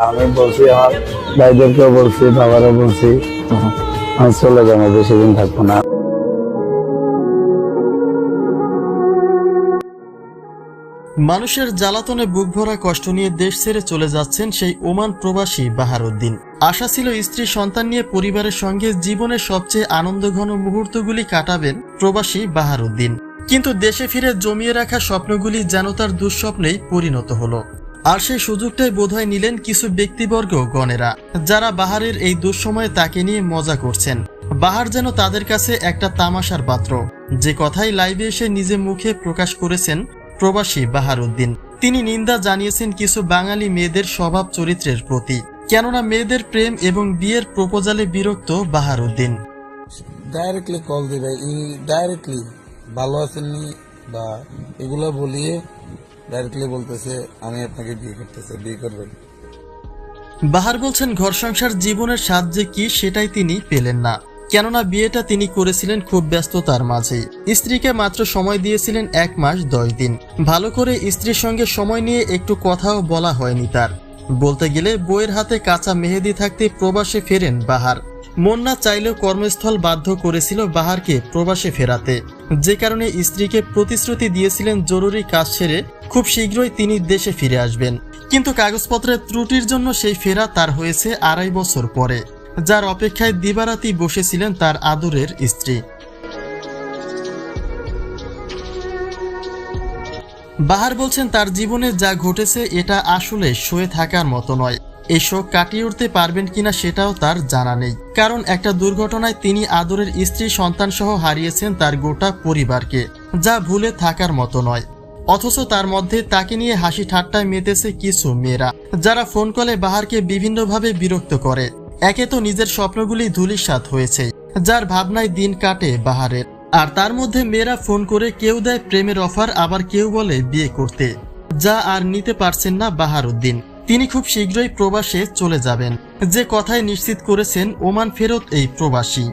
আমি বলছি, আমার ভাইদেরকেও বলছি, বাবারও বলছি। আমি চলে যাব বেশি দিন থাকব না। মানুষের জ্বালাতনে বুক ভরা কষ্ট নিয়ে দেশ ছেড়ে চলে যাচ্ছেন সেই ওমান প্রবাসী বাহারুদ্দিন। আশা ছিল স্ত্রী সন্তান নিয়ে পরিবারের সঙ্গে জীবনের সবচেয়ে আনন্দ আনন্দঘন মুহূর্তগুলি কাটাবেন প্রবাসী বাহারুদ্দিন। কিন্তু দেশে ফিরে জমিয়ে রাখা স্বপ্নগুলি যেন তার দুঃস্বপ্নেই পরিণত হলো। আর সেই সুযোগটাই বোধহয় নিলেন কিছু ব্যক্তিবর্গ গণেরা, যারা বাহারের এই দুঃসময়ে তাকে নিয়ে মজা করছেন। বাহার যেন তাদের কাছে একটা তামাশার পাত্র। যে কথাই লাইভে এসে নিজে মুখে প্রকাশ করেছেন প্রবাসী বাহারুদ্দিন। তিনি নিন্দা জানিয়েছেন কিছু বাঙালি মেয়েদের স্বভাব চরিত্রের প্রতি, কেননা মেয়েদের প্রেম এবং বিয়ের প্রপোজালে বিরক্ত বাহারুদ্দিন। ডাইরেক্টলি কল দিবে ডাইরেক্টলি ভালো আছেননি বা এগুলো বলিয়ে ডাইরেক্টলি বলতেছে, আমি আপনাকে বিয়ে করতেছে, বিয়ে করবেন। বাহার বলছেন, ঘর সংসার জীবনের স্বাদ যে কি, সেটাই তিনি পেলেন না। কেননা বিয়েটা তিনি করেছিলেন খুব ব্যস্ততার মাঝেই স্ত্রীকে মাত্র সময় দিয়েছিলেন এক মাস দশ দিন। ভালো করে স্ত্রীর সঙ্গে সময় নিয়ে একটু কথাও বলা হয়নি তার। বলতে গেলে বইয়ের হাতে কাঁচা মেহেদি থাকতে প্রবাসে ফেরেন বাহার। মন না চাইলেও কর্মস্থল বাধ্য করেছিল বাহারকে প্রবাসে ফেরাতে। যে কারণে স্ত্রীকে প্রতিশ্রুতি দিয়েছিলেন জরুরি কাজ সেরে খুব শীঘ্রই তিনি দেশে ফিরে আসবেন। কিন্তু কাগজপত্রের ত্রুটির জন্য সেই ফেরা তার হয়েছে আড়াই বছর পরে, যার অপেক্ষায় দিবারাতি বসেছিলেন তার আদরের স্ত্রী। বাহার বলছেন, তার জীবনে যা ঘটেছে, এটা আসলে শুয়ে থাকার মতো নয়। শোক কাটিয়ে উঠতে পারবেন কিনা সেটাও তার জানা নেই। কারণ একটা দুর্ঘটনায় তিনি আদরের স্ত্রী সন্তান সহ হারিয়েছেন তার গোটা পরিবারকে, যা ভুলে থাকার মতো নয়। অথচ তার মধ্যে তাকে নিয়ে হাসি ঠাট্টায় মেতেছে কিছু মেয়েরা, যারা ফোন কলে বাহারকে বিভিন্নভাবে বিরক্ত করে। একে তো নিজের স্বপ্নগুলি ধুলিসাৎ হয়েছে, যার ভাবনায় দিন কাটে বাহারের। আর তার মধ্যে মেয়েরা ফোন করে কেউ দেয় প্রেমের অফার, আবার কেউ বলে বিয়ে করতে, যা আর নিতে পারছেন না বাহারুদ্দিন। তিনি খুব শীঘ্রই প্রবাসে চলে যাবেন। যে কথায় নিশ্চিত করেছেন ওমান ফেরত এই প্রবাসী।